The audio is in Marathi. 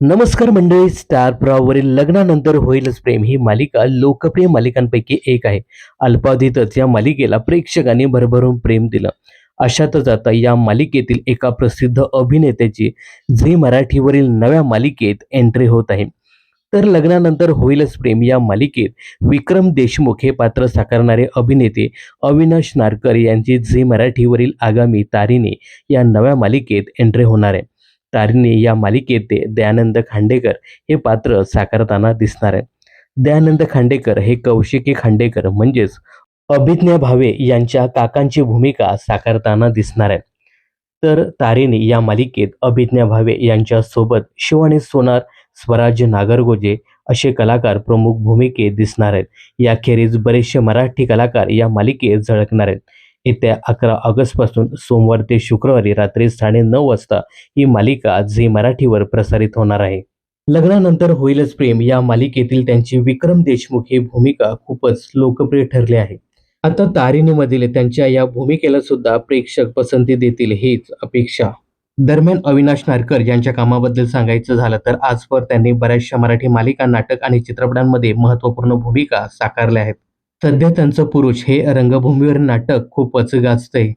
नमस्कार मंडळी स्टार प्रवाहवरील लग्नानंतर होईलच प्रेम. ही मालिका लोकप्रिय मालिकांपैकी एक आहे. अल्पावधीतच या मालिकेला प्रेक्षकांनी भरभरून प्रेम दिलं. अशातच आता या मालिकेतील एका प्रसिद्ध अभिनेत्याची झी मराठीवरील नव्या मालिकेत एंट्री होत आहे. तर लग्नानंतर होईलच प्रेम या मालिकेत विक्रम देशमुख हे पात्र साकारणारे अभिनेते अविनाश नारकर यांची झी मराठीवरील आगामी तारीने या नव्या मालिकेत एंट्री होणार आहे. तारिणी या मालिकेत ते दयानंद खांडेकर हे पात्र साकारताना दिसणार आहे दयानंद खांडेकर हे कौशिकी खांडेकर म्हणजेच अभिज्ञा भावे यांच्या काकांची भूमिका साकारताना दिसणार आहे तर तारिणी या मालिकेत अभिज्ञा भावे यांच्यासोबत शिवानी सोनार स्वराज नागरगोजे असे कलाकार प्रमुख भूमिकेत दिसणार आहेत. याखेरीज बरेचसे मराठी कलाकार या मालिकेत झळकणार आहेत. येत्या अकरा ऑगस्टपासून सोमवार ते शुक्रवारी रात्री साडेनऊ वाजता ही मालिका झी मराठीवर प्रसारित होणार आहे. लग्नानंतर होईलच प्रेम. या मालिकेतील त्यांची विक्रम देशमुख ही भूमिका खूपच लोकप्रिय ठरली आहे. आता तारिणीमधील त्यांच्या या भूमिकेला सुद्धा प्रेक्षक पसंती देतील हीच अपेक्षा. दरम्यान अविनाश नारकर यांच्या कामाबद्दल सांगायचं झालं तर आजवर त्यांनी बऱ्याचशा मराठी मालिका नाटक आणि चित्रपटांमध्ये महत्त्वपूर्ण भूमिका साकारल्या आहेत. सध्या त्यांचं पुरुष हे रंगभूमीवर नाटक खूपच गाजतंय.